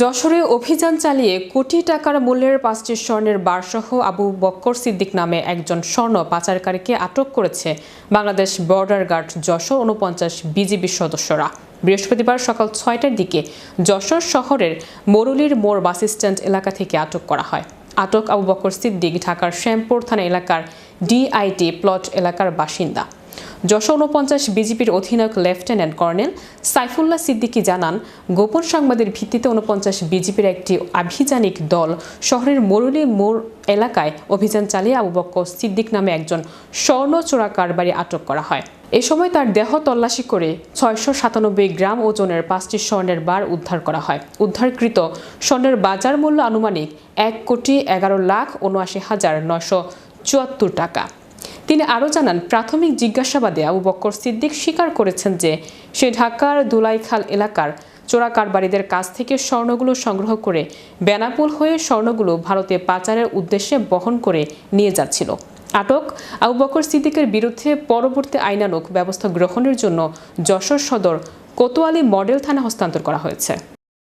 যশোরে অভিযান চালিয়ে কোটি টাকার মূল্যের পাঁচটি স্বর্ণের বারসহ আবু বক্কর সিদ্দিক নামে একজন স্বর্ণ পাচারকারীকে আটক করেছে বাংলাদেশ বর্ডার গার্ড যশোর উনপঞ্চাশ বিজিবি সদস্যরা। বৃহস্পতিবার সকাল ছয়টার দিকে যশোর শহরের মরুলির মোড় বাস স্ট্যান্ড এলাকা থেকে আটক করা হয়। আটক আবু বক্কর সিদ্দিক ঢাকার শ্যামপুর থানা এলাকার ডিআইটি প্লট এলাকার বাসিন্দা। যশোর উনপঞ্চাশ বিজেপির অধিনায়ক লেফটেন্যান্ট কর্নেল সাইফুল্লাহ সিদ্দিকী জানান, গোপন সংবাদের ভিত্তিতে উনপঞ্চাশ বিজেপির একটি আভিযানিক দল শহরের মরুলি মোড় এলাকায় অভিযান চালিয়ে আবু বক্কর সিদ্দিক নামে একজন স্বর্ণ চোরা কারবারি আটক করা হয়। এ সময় তার দেহ তল্লাশি করে ছয়শো সাতানব্বই গ্রাম ওজনের পাঁচটি স্বর্ণের বার উদ্ধার করা হয়। উদ্ধারকৃত স্বর্ণের বাজার মূল্য আনুমানিক এক কোটি এগারো লাখ উনআশি হাজার নয়শো চুয়াত্তর টাকা। তিনি আরও জানান, প্রাথমিক জিজ্ঞাসাবাদে আবু বক্কর সিদ্দিক স্বীকার করেছেন যে, সে ঢাকার দুলাইখাল এলাকার চোরা কারবারিদের কাছ থেকে স্বর্ণগুলো সংগ্রহ করে বেনাপুল হয়ে স্বর্ণগুলো ভারতে পাচারের উদ্দেশ্যে বহন করে নিয়ে যাচ্ছিল। আটক, আবু বকর সিদ্দিকের বিরুদ্ধে পরবর্তী আইনানুক ব্যবস্থা গ্রহণের জন্য যশোর সদর কোতোয়ালি মডেল থানা হস্তান্তর করা হয়েছে।